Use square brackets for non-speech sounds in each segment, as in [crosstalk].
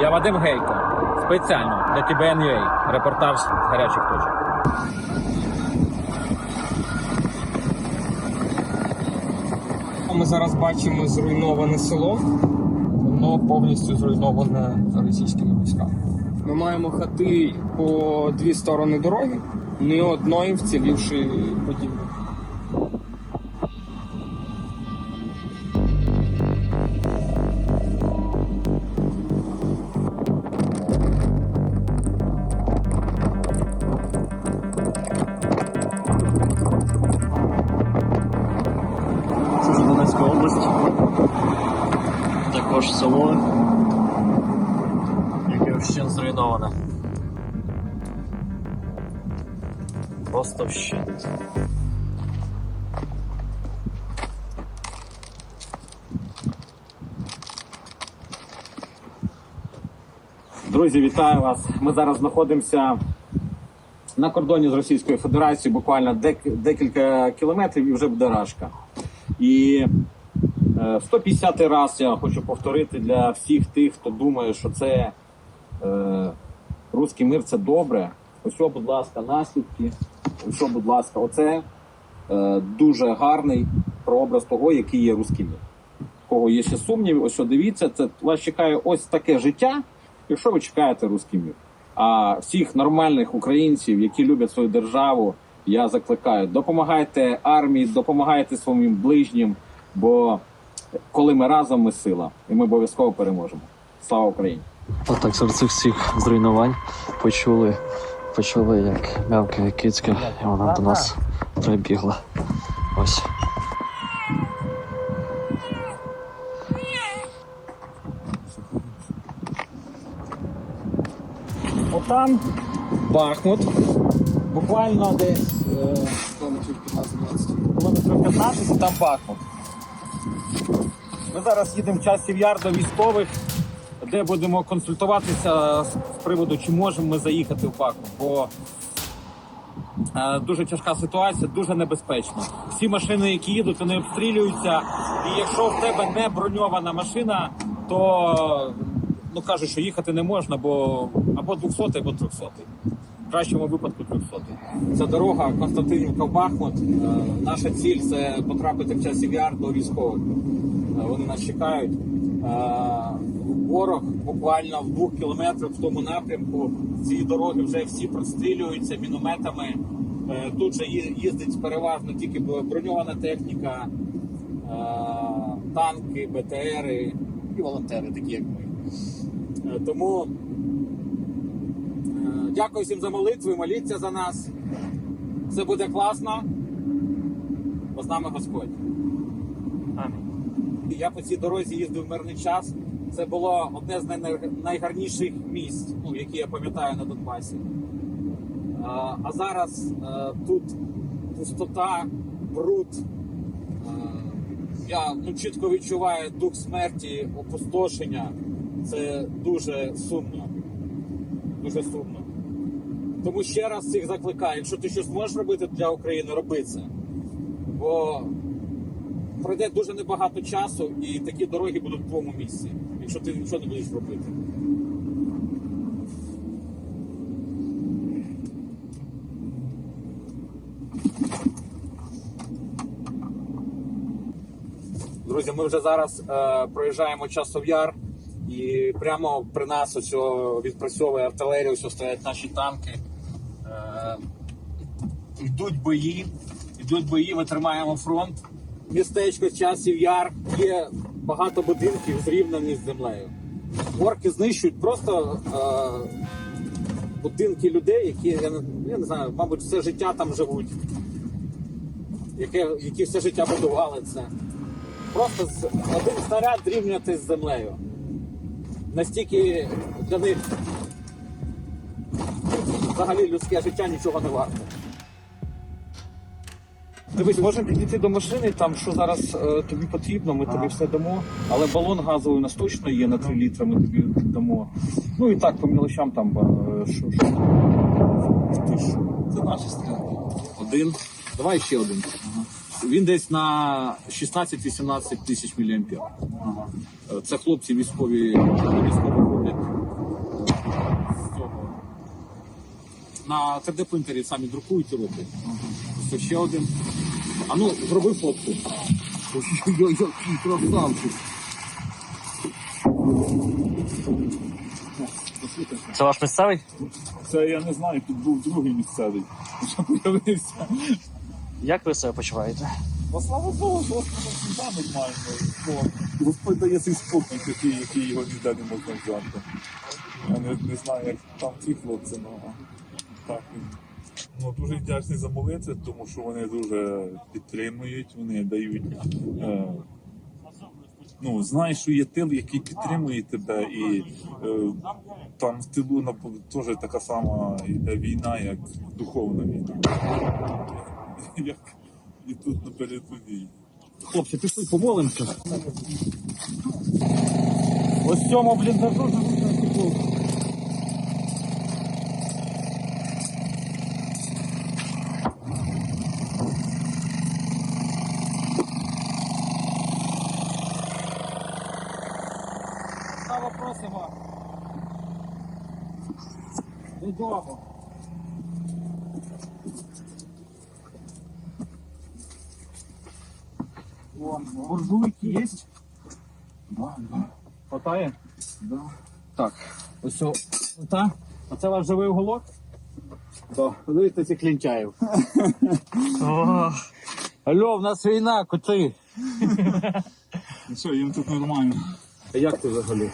Я Вадим Гейко. Спеціально для TBN.UA. Репортаж з гарячих точок. Ми зараз бачимо зруйноване село. Воно повністю зруйноване російськими військами. Ми маємо хати по дві сторони дороги, ні одної вцілівшої будівлі. Також яке вщент зруйноване. Просто вщент. Друзі, вітаю вас. Ми зараз знаходимося на кордоні з Російською Федерацією, буквально дек- декілька кілометрів і вже буде рашка. І 150 раз я хочу повторити для всіх тих, хто думає, що це е, русський мир це добре. Ось, будь ласка, наслідки. Ось, будь ласка, оце е, дуже гарний прообраз того, який є русський мир. Кого є ще сумніви, ось дивіться, це вас чекає ось таке життя, якщо ви чекаєте русський мир. А всіх нормальних українців, які люблять свою державу, я закликаю: допомагайте армії, допомагайте своїм ближнім, бо коли ми разом, ми сила, і ми обов'язково переможемо. Слава Україні! Отак серед цих всіх зруйнувань почули, почули, як мявкає кицька, і вона до нас прибігла. Ось. Отам Бахмут, буквально десь е, Кілометрів 15-20. кілометрів 15 там Бахмут. Ми зараз їдемо в часів яр до військових, де будемо консультуватися з приводу, чи можемо ми заїхати в Бахмут. Бо е, дуже тяжка ситуація, дуже небезпечно. Всі машини, які їдуть, вони обстрілюються. І якщо в тебе не броньована машина, то ну кажуть, що їхати не можна, бо або 200, або 300. В кращому випадку 300. Це дорога Константинівка Бахмут. Е, Наша ціль це потрапити в часів яр до військових. Е, Вони нас чекають. Е, Ворог буквально в двох кілометрах в тому напрямку. Ці дороги вже всі прострілюються мінометами. Е, Тут же їздить переважно тільки броньована техніка, танки, БТРи і волонтери, такі як ми. Тому Дякую всім за молитви, моліться за нас. Все буде класно, бо з нами Господь. Я по цій дорозі їздив в мирний час. Це було одне з найгарніших місць, ну, які я пам'ятаю на Донбасі. А зараз е, тут пустота, бруд. Е, Я ну, чітко відчуваю дух смерті, опустошення. Це дуже сумно дуже сумно. Тому ще раз всіх закликаю, якщо ти щось можеш робити для України, роби це. Бо пройде дуже небагато часу, і такі дороги будуть в твоєму місці, якщо ти нічого не будеш робити. Друзі, ми вже зараз е, проїжджаємо часов яр, і прямо при нас ось відпрацьовує артилерія, ось стоять наші танки. Е, йдуть бої, йдуть бої, ми тримаємо фронт. Містечко часів яр, є багато будинків зрівняні з землею. Орки знищують просто е, будинки людей, які я не, я не знаю, мабуть, все життя там живуть, яке, які все життя будували це. Просто з- один снаряд рівняти з землею. Настільки для них взагалі людське життя нічого не варте. Дивись, можемо підійти до машини, там що зараз е, тобі потрібно, ми тобі все дамо. Але балон газовий у нас точно є на 3 літри, ми тобі дамо. Ну і так по мілочам там е, що, що. Ти що? Це наші стрілки. Один. Давай ще один. Він десь на 16-18 тисяч міліампер. Е, Це хлопці військові військові на 3D принтері самі друкують і роблять. Ось ще один. А ну, зроби фотку. Ой-ой-ой, який красавчик. Це ваш місцевий? Це я не знаю, тут був другий місцевий. Що появився. Як ви себе почуваєте? Бо слава Богу, завжди нормально. Бо Господь дає свій спокій такий, який його ніде не можна взяти. Я не, не знаю, як там ці хлопці, ну а так. Ну, дуже вдячний за молитви, тому що вони дуже підтримують, вони дають. Е, ну, знаєш, що є тил, який підтримує тебе, і е, там в тилу теж така сама йде війна, як духовна війна. [laughs] Як і тут на передовій. Хлопці, пішли помолимося. Ось цьому бліндажу живуть наші хлопці. Слава просимо. Додому. Буржуйки есть? Да, да. Хватає? Да. Так, ось ота. Оце ваш живий уголок? То, дивіться цих лінчаїв. [laughs] Алло, в нас війна, коти. Ну [laughs] що, їм тут нормально. А як ти взагалі?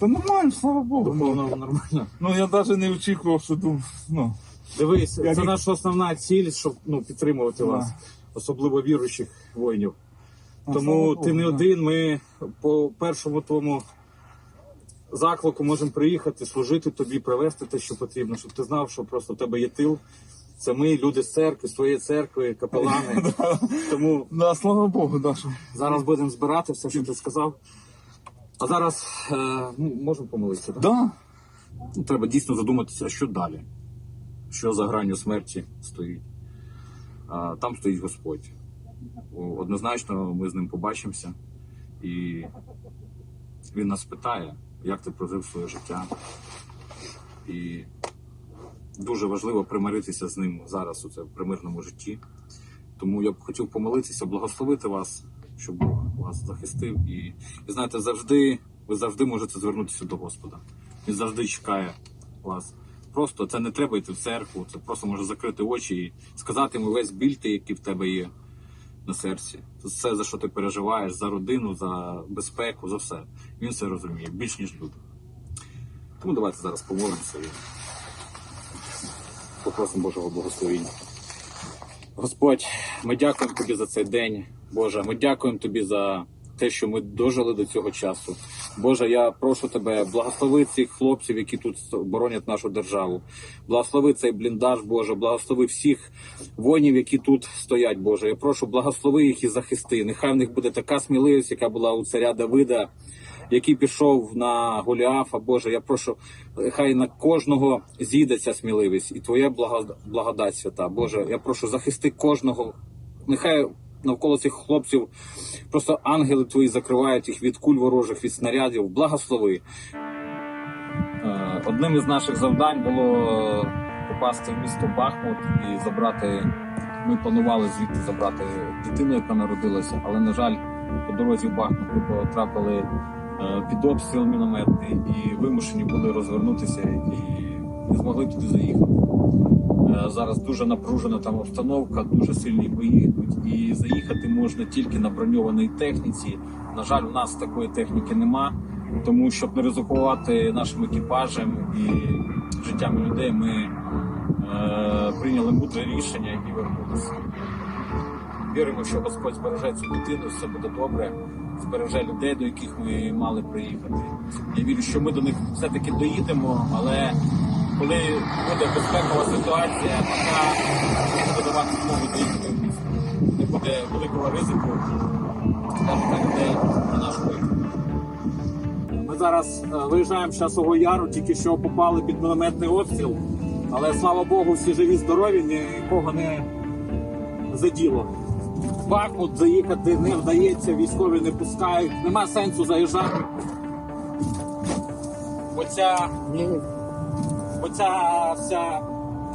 Та нормально, слава Богу. Думав, ну, нормально. Ну я навіть не очікував, що дум, ну, Дивись, Я це ні- наша основна ціль, щоб ну, підтримувати Да. вас, особливо віруючих воїнів. Ну, Тому слава ти Богу, не да. один. Ми по першому твоєму заклику можемо приїхати, служити тобі, привезти те, що потрібно, щоб ти знав, що просто в тебе є тил. Це ми, люди з церкви, з твоєї церкви, капелани. [laughs] Тому да, слава Богу, да, що. зараз будемо збирати все, що ти сказав. А зараз е, ну, можемо помолитися, так? Да. Ну, Треба дійсно задуматися, що далі, що за гранню смерті стоїть. Там стоїть Господь. Однозначно ми з ним побачимося, і він нас питає, як ти прожив своє життя. І дуже важливо примиритися з ним зараз у це в примирному житті. Тому я б хотів помолитися, благословити вас, щоб Бог вас захистив. І, і знаєте, завжди ви завжди можете звернутися до Господа. Він завжди чекає вас. Просто це не треба йти в церкву, це просто може закрити очі і сказати йому весь біль, ти, який в тебе є на серці. Все, за що ти переживаєш, за родину, за безпеку, за все. Він все розуміє, більш ніж люди. Тому давайте зараз помолимося і попросимо Божого благословення. Господь, ми дякуємо тобі за цей день. Боже, ми дякуємо тобі за те, що ми дожили до цього часу. Боже, я прошу тебе, благослови цих хлопців, які тут боронять нашу державу. Благослови цей бліндаж, Боже, благослови всіх воїнів, які тут стоять, Боже. Я прошу, благослови їх і захисти. Нехай в них буде така сміливість, яка була у царя Давида, який пішов на Голіафа. Боже, я прошу, хай на кожного зійдеться сміливість, і Твоя благодать свята. Боже, я прошу, захисти кожного. Нехай навколо цих хлопців просто ангели твої закривають їх від куль ворожих, від снарядів. Благослови. Е, Одним із наших завдань було попасти в місто Бахмут і забрати. Ми планували звідти забрати дитину, яка народилася, але на жаль, по дорозі в Бахмут ми потрапили е, під обстріл мінометний і вимушені були розвернутися і не змогли туди заїхати. Е, Зараз дуже напружена там обстановка, дуже сильні бої йдуть. І заїхати можна тільки на броньованій техніці. На жаль, у нас такої техніки нема. Тому щоб не ризикувати нашим екіпажем і життями людей, ми е, прийняли мудре рішення і вернулися. Віримо, що Господь збереже цю дитину, все буде добре, збереже людей, до яких ми мали приїхати. Я вірю, що ми до них все-таки доїдемо, але коли буде безпекова ситуація, не буде давати змогу доїхати в місто. Не буде великого ризику для людей на нашу вихід. Ми зараз е, виїжджаємо з часового яру, тільки що попали під мінометний обстріл. Але слава Богу, всі живі, здорові, нікого не заділо. Бахмут заїхати не вдається, військові не пускають, нема сенсу заїжджати. Оця, оця вся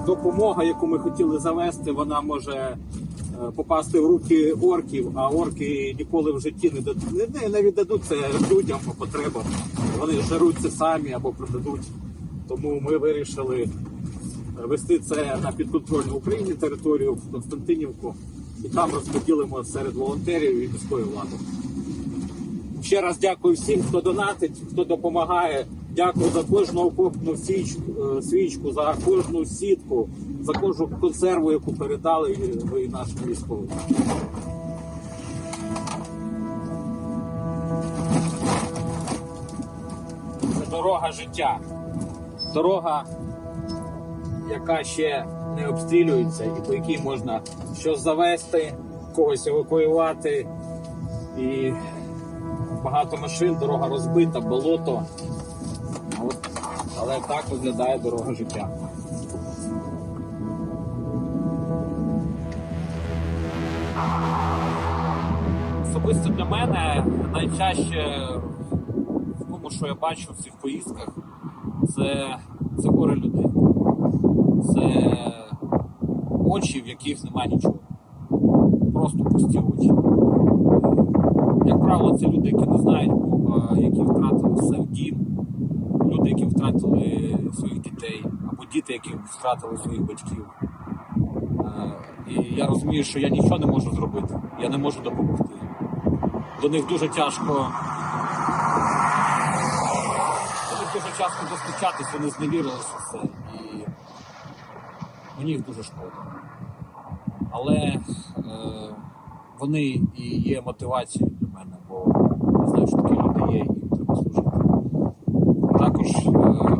допомога, яку ми хотіли завести, вона може е, попасти в руки орків, а орки ніколи в житті не дадуть не, не, віддадуть це людям по потребам. Вони жаруть самі або продадуть. Тому ми вирішили вести це на підконтрольну Україні територію в Константинівку і там розподілимо серед волонтерів і міської влади. Ще раз дякую всім, хто донатить, хто допомагає. Дякую за кожну окопну свічку, е, за кожну сітку, за кожну консерву, яку передали ви нашим військовим. Це дорога життя. Дорога, яка ще не обстрілюється, і по якій можна щось завести, когось евакуювати. І багато машин, дорога розбита, болото. Але так виглядає дорога життя. Особисто для мене найчаще в тому, що я бачу в цих поїздках, це, це горе людей. Це очі, в яких немає нічого. Просто пусті очі. Як правило, це люди, які не знають Бога, які втратили все в дім, люди, які втратили своїх дітей, або діти, які втратили своїх батьків. Е, І я розумію, що я нічого не можу зробити, я не можу допомогти. До них дуже тяжко. До них дуже тяжко достучатись, вони зневірилися все. І мені їх дуже шкода. Але е, вони і є мотивацією для мене, бо я знаю, що такі люди є, і їм треба служити. Також е,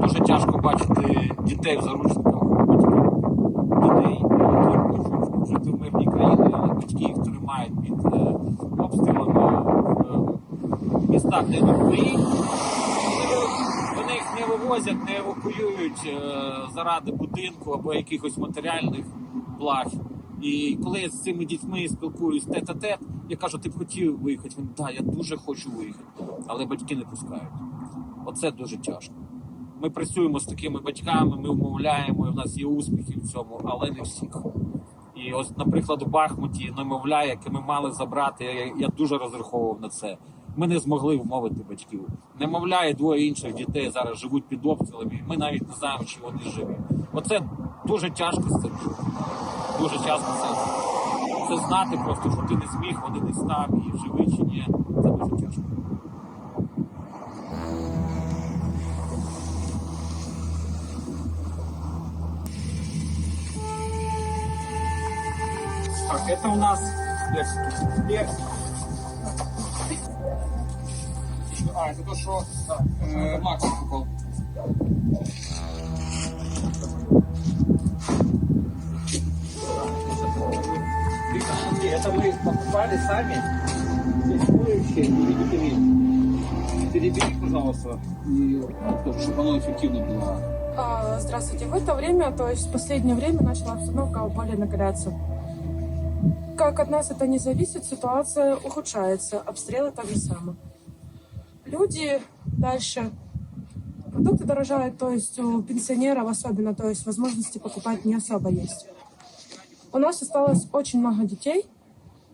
дуже тяжко бачити дітей в заручниках батьків. Дітей, які хочуть жити в мирній країні, але батьки їх тримають під е, обстрілами в містах, де йдуть бої. Вони їх не вивозять, не евакуюють е, заради будинку або якихось матеріальних благ. І коли я з цими дітьми спілкуюсь тет-а-тет, я кажу, ти б хотів виїхати? Він так, я дуже хочу виїхати, але батьки не пускають. Оце дуже тяжко. Ми працюємо з такими батьками, ми вмовляємо, і в нас є успіхи в цьому, але не всіх. І ось, наприклад, у Бахмуті немовля, яке ми мали забрати, я, я дуже розраховував на це. Ми не змогли вмовити батьків. Немовля двоє інших дітей зараз живуть під обстрілами. і Ми навіть не знаємо, чи вони живі. Оце дуже тяжко з цим. Дуже тяжко це, це знати, просто що ти не зміг, вони десь там і живий чи ні. Це дуже тяжко. Так, это у нас персики. Персик. А, это то, что э, Макс покупал. Это мы покупали сами. Тестирующие перебери. Перебери, пожалуйста, и тоже, чтобы оно эффективно было. А, Здравствуйте. В это время, то есть в последнее время, начала обстановка более накаляться. Как от нас это не зависит, ситуация ухудшается. Обстрелы так же само. Люди дальше. Продукты дорожают, то есть у пенсионеров особенно, то есть возможности покупать не особо есть. У нас осталось очень много детей.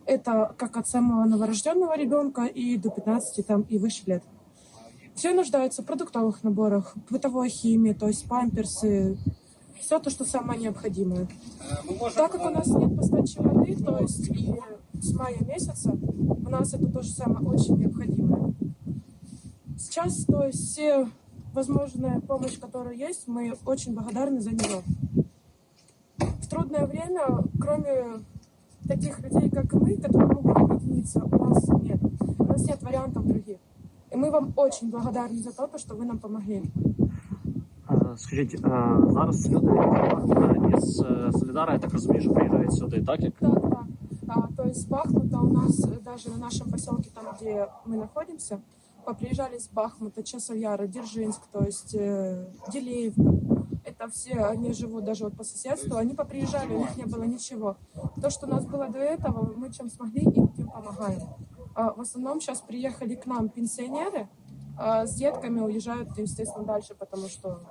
Это как от самого новорожденного ребенка и до 15 там, и выше лет. Все нуждаются в продуктовых наборах, бытовой химии, то есть памперсы, все то, что самое необходимое. Можем, Так как у нас нет постачи воды, то есть и с мая месяца у нас это то же самое очень необходимое. Сейчас, то есть все возможная помощь, которая есть, мы очень благодарны за нее. В трудное время, кроме таких людей, как мы, которые могут объединиться, у нас нет. У нас нет вариантов других. И мы вам очень благодарны за то, что вы нам помогли. Е, Скажіть, е, зараз люди е, із е, Солідара, я так розумію, що приїжджають сюди, так як Так, да. А, то есть с Бахмута у нас э, даже на нашем поселке, там, где мы находимся, поприезжали с Бахмута, Часов Яра, Дзержинск, то есть э, Делеевка. Это все, они живут даже вот по соседству, они поприезжали, у них не было ничего. То, что у нас было до этого, мы чем смогли, им тем помогаем. А, в основном сейчас приехали к нам пенсионеры, а с детками уезжают, естественно, дальше, потому что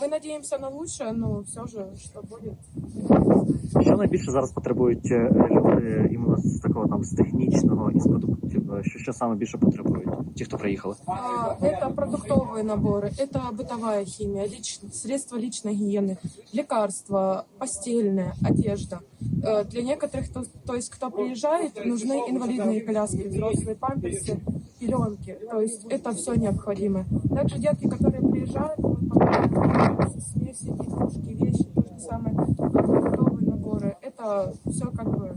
Мы надеемся на лучшее, но все же, что будет. Що найбільше зараз потребують е, люди іменно з такого там з технічного і з продуктів? Е, Що, що саме більше потребують? Ті, хто приїхали? А, Это продуктовые наборы, это бытовая химия, лич- средства личной гигиены, лекарства, постельная, одежда. Э, Для некоторых, то, то есть кто приезжает, нужны инвалидные коляски, взрослые памперсы, пеленки. То есть это все необходимо. Также детки, которые приезжают, мы помогаем смеси, игрушки, вещи, то же самое, продуктовые наборы. Это все как бы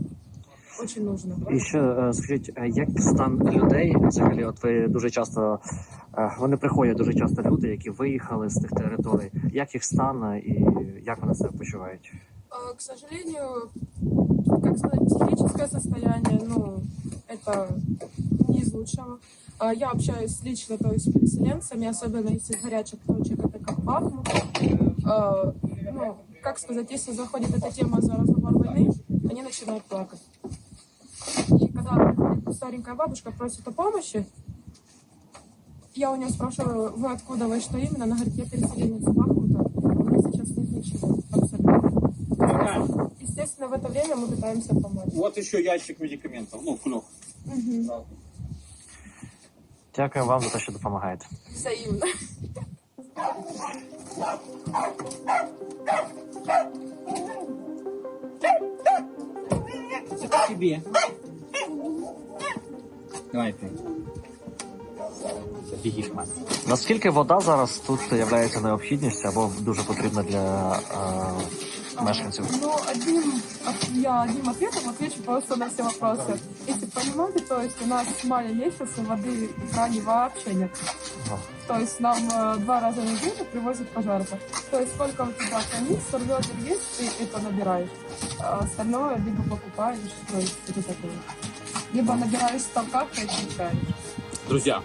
очень нужно. І ще е, скажіть, е, як стан людей взагалі? От ви дуже часто е, вони приходять дуже часто люди, які виїхали з тих територій. Як їх стан е, і як вони себе почувають? А, К сожалению, как сказать, психическое состояние, ну, это не из лучшего. А, Я общаюсь лично, то есть с переселенцами, особенно из горячих точек, это как Бахмут. А, Ну, как сказать, если заходит эта тема за разговор войны, они начинают плакать. И когда старенькая бабушка, просит о помощи, я у нее спрашиваю, вы откуда, вы что именно? Она говорит, я переселенец Бахмута, абсолютно. Естественно, в это время мы пытаемся помочь. Вот еще ящик медикаментов, ну, кулек. Дякую вам за те, що допомагаєте. Взаимно. Тебе. Давай ты. Бігиш, мать. Наскільки вода зараз тут є необхідністю або дуже потрібна для е, мешканців? Ну, одним, от- я одним ответом отвечу просто на все вопросы. Если понимаете, то есть у нас с мая месяца воды в кране вообще нет. Ага. То есть нам э, два раза в неделю привозят пожарка. То есть сколько у тебя канистр, ведер есть, ты это набираешь. А остальное либо покупаешь, то есть это такое. Либо набираешь в ставках и отвечаешь. Друзья,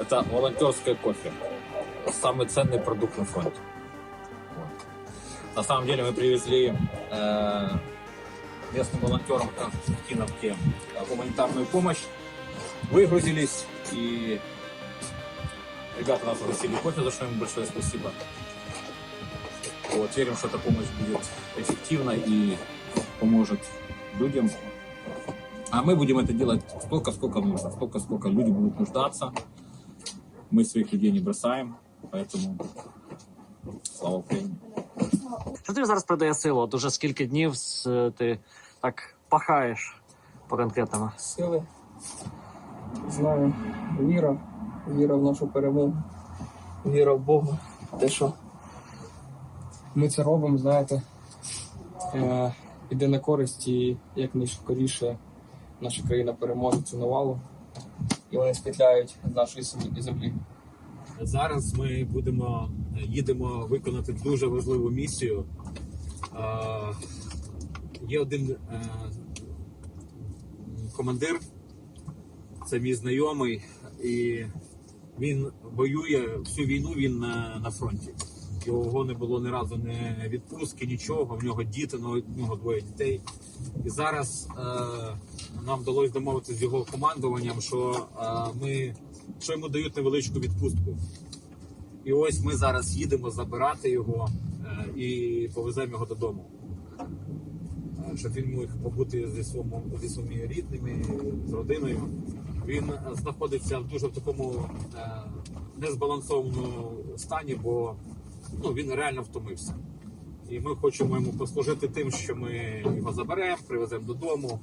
это волонтерское кофе. Самый ценный продукт на фронте. На самом деле мы привезли э, местным волонтерам в Константиновке э, гуманитарную помощь. Выгрузились и ребята нас угостили кофе, за что им большое спасибо. Вот, верим, что эта помощь будет эффективна и поможет людям. А мы будем это делать столько, сколько нужно, столько, сколько люди будут нуждаться. Мы своих людей не бросаем, поэтому слава Украине. Що тобі зараз придає силу? От уже скільки днів з- ти так пахаєш по конкретному? Сили. Знаю, віра, віра в нашу перемогу, віра в Бога. Те, що ми це робимо, знаєте, е, іде на користь і якнайскоріше наша країна переможе цю навалу. І вони спітляють з нашої землі. Зараз ми будемо їдемо виконати дуже важливу місію. Е, Є один е, командир, це мій знайомий, і він воює всю війну. Він на, на фронті. Його не було ні разу не відпустки, нічого. В нього діти, ну, в нього двоє дітей. І зараз е, нам вдалося домовитися з його командуванням, що е, ми що йому дають невеличку відпустку. І ось ми зараз їдемо забирати його е, і повеземо його додому. Е, Щоб він міг побути зі, своїми рідними, з родиною. Він знаходиться в дуже в такому е, незбалансованому стані, бо ну, він реально втомився. І ми хочемо йому послужити тим, що ми його заберемо, привеземо додому.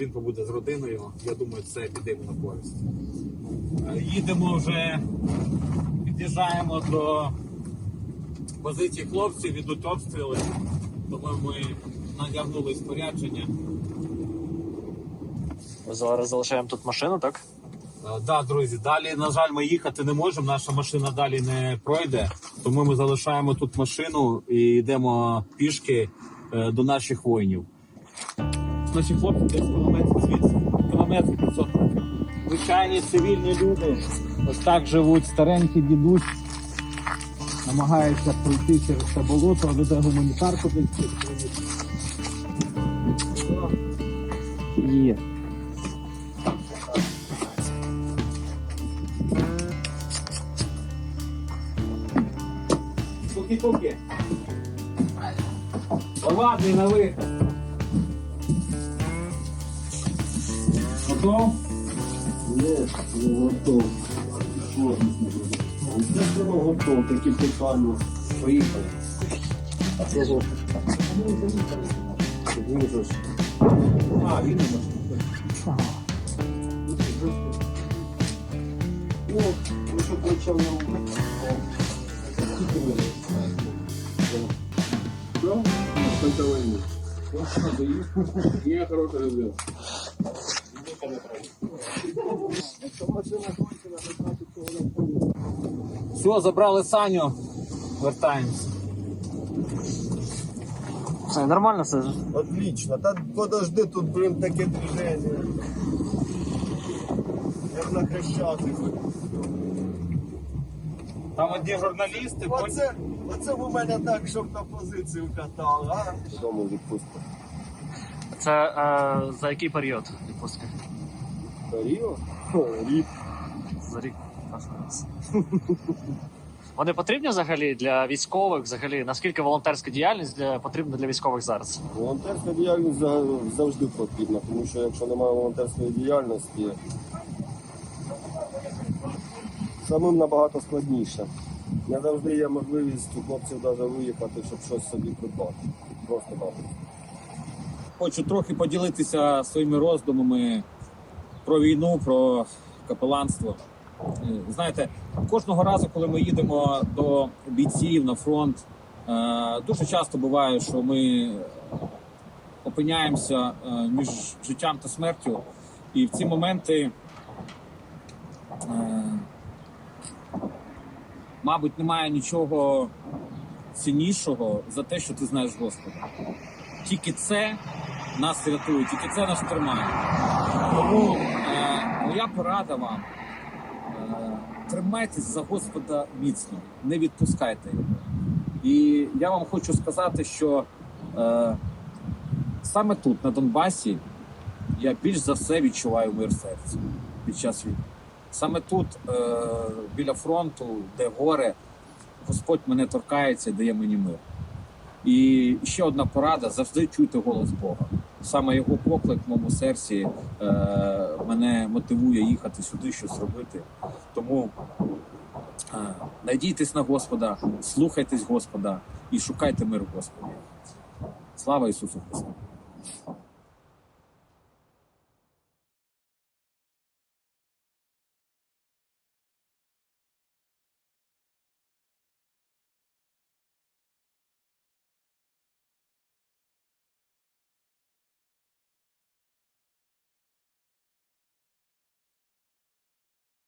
Він побуде з родиною. Я думаю, це піде йому на користь. Е, Їдемо вже під'їжджаємо до позиції хлопців, ідуть обстріли, тому ми надягнули спорядження. Зараз залишаємо тут машину, так? Так, да, друзі, далі, на жаль, ми їхати не можемо. Наша машина далі не пройде. Тому ми залишаємо тут машину і йдемо пішки е, до наших воїнів. Наші хлопці десь кілометр звідси, кілометр 500 метрів. Звичайні цивільні люди ось так живуть, старенький дідусь. Намагаються пройти через це болото, веде гуманітарку десь. Є. Туки-туки. На вихід. Готов? Готов. Що? Це готов, такі питання. Поїхали. А це ж... А, він. Ну, ну, що почав на вулиці. Ну. Я хороший ребят. Все, забрали Саню. Вертаємося. Все нормально все. Отлично. Та подожди, тут, блин, таке движение. Як на Хрещатику. Там одні журналісти, Оце, оце в мене так, щоб на позицію катали, а? Дому відпустку. Це е, за який період відпустки? Ріо? Рік. За рік. [laughs] Вони потрібні взагалі для військових? Взагалі, наскільки волонтерська діяльність для, потрібна для військових зараз? Волонтерська діяльність за- завжди потрібна, тому що якщо немає волонтерської діяльності, самим набагато складніше. Не завжди є можливість у хлопців навіть виїхати, щоб щось собі придбати. Просто так. Хочу трохи поділитися своїми роздумами про війну, про капеланство. Е, Знаєте, кожного разу, коли ми їдемо до бійців на фронт, е, дуже часто буває, що ми опиняємося е, між життям та смертю. І в ці моменти, мабуть, немає нічого ціннішого за те, що ти знаєш Господа. Тільки це нас рятує, тільки це нас тримає. Тому моя порада вам. Е, тримайтесь за Господа міцно, не відпускайте його. І я вам хочу сказати, що е, саме тут, на Донбасі, я більш за все відчуваю мир серця під час війни. Саме тут, е, біля фронту, де горе, Господь мене торкається дає мені мир. І ще одна порада: завжди чуйте голос Бога. Саме його поклик в моєму серці е, мене мотивує їхати сюди, щось робити. Тому е, надійтесь на Господа, слухайтесь Господа і шукайте мир в Господі. Слава Ісусу Христу!